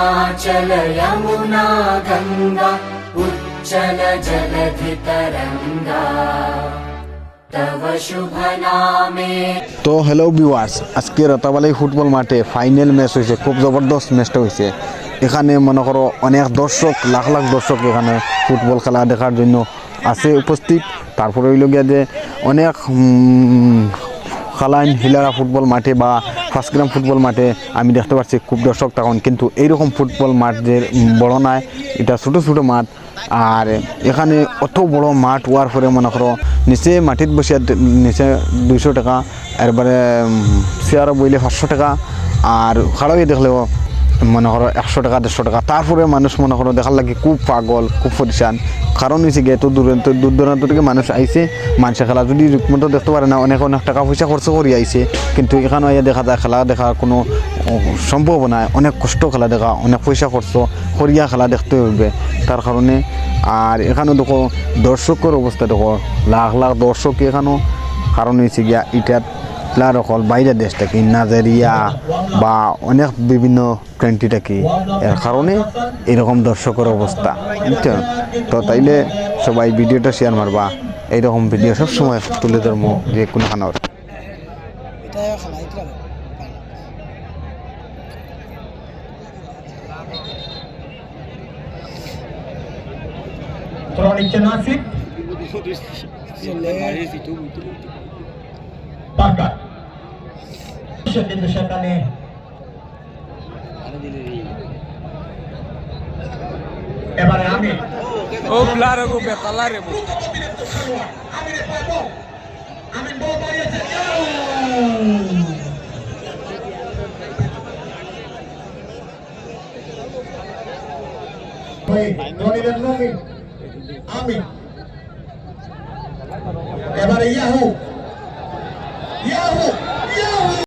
हिमाचल यमुना गङ्गा उच्चल जलधितरङ्गा तव शुभ नामे তো hello viewers আজকে রতাবালি ফুটবল মাঠে ফাইনাল ম্যাচ হয়েছে খুব জবরদস্ত ম্যাচটা হয়েছে এখানে মনে করো অনেক দর্শক লাখ লাখ দর্শক এখানে ফুটবল খেলা দেখার জন্য আছে উপস্থিত তারপরে হইল গিয়া যে অনেক উম, খালাইন হিলারা ফুটবল মাঠে বা ফার্স্ট গ্রাম ফুটবল মাঠে আমি দেখতে পাচ্ছি খুব দর্শক তখন, কিন্তু এইরকম ফুটবল মাঠ যে বড় নয় এটা ছোটো ছোটো মাঠ, আর এখানে অত বড় মাঠ হওয়ার পরে মনে করো নিচে মাটির বসে নিচে দুইশো টাকা, এরপরে চেয়ারও বইলে পাঁচশো টাকা, আর খাড়াই দেখলেও মনে করো একশো টাকা, দেড়শো টাকা। তারপরে মানুষ মনে করো দেখার লাগে খুব পাগল, খুব পরিশান। কারণ হয়েছে গিয়ে এত দূর দূর দূরান্ত থেকে মানুষ আইছে, মানুষের খেলা যদি রীতিমতো দেখতে পারে না, অনেক অনেক টাকা পয়সা খরচ করে আইছে। কিন্তু এখানে আইয়া দেখা যায় খেলা দেখা কোনো সম্ভব নয় অনেক কষ্ট খেলা দেখা, অনেক পয়সা খরচ করিয়া খেলা দেখতে হইবে। তার কারণে, আর এখানে দেখো দর্শকের অবস্থা দেখো, লাখ লাখ দর্শক এখানেও। কারণ হয়েছে গিয়া ইটার প্লেয়ার অকল বাইরের দেশ থাকি নাইজেরিয়া বা অনেক বিভিন্ন কান্ট্রি থাকি এর কারণে এরকম দর্শকের অবস্থা বুঝছ? তো তাইলে সবাই ভিডিওটা শেয়ার মারবা। এইরকম ভিডিও সবসময় তুলে ধরবো যে কোনো খানোর Throw বারকার কিন্তু সেখানে। এবারে আমি। ও claro, go betalare bo. আমি বল। বাড়িয়েছে। ধনীদের নবী আমি। এবারে ইয়াহু।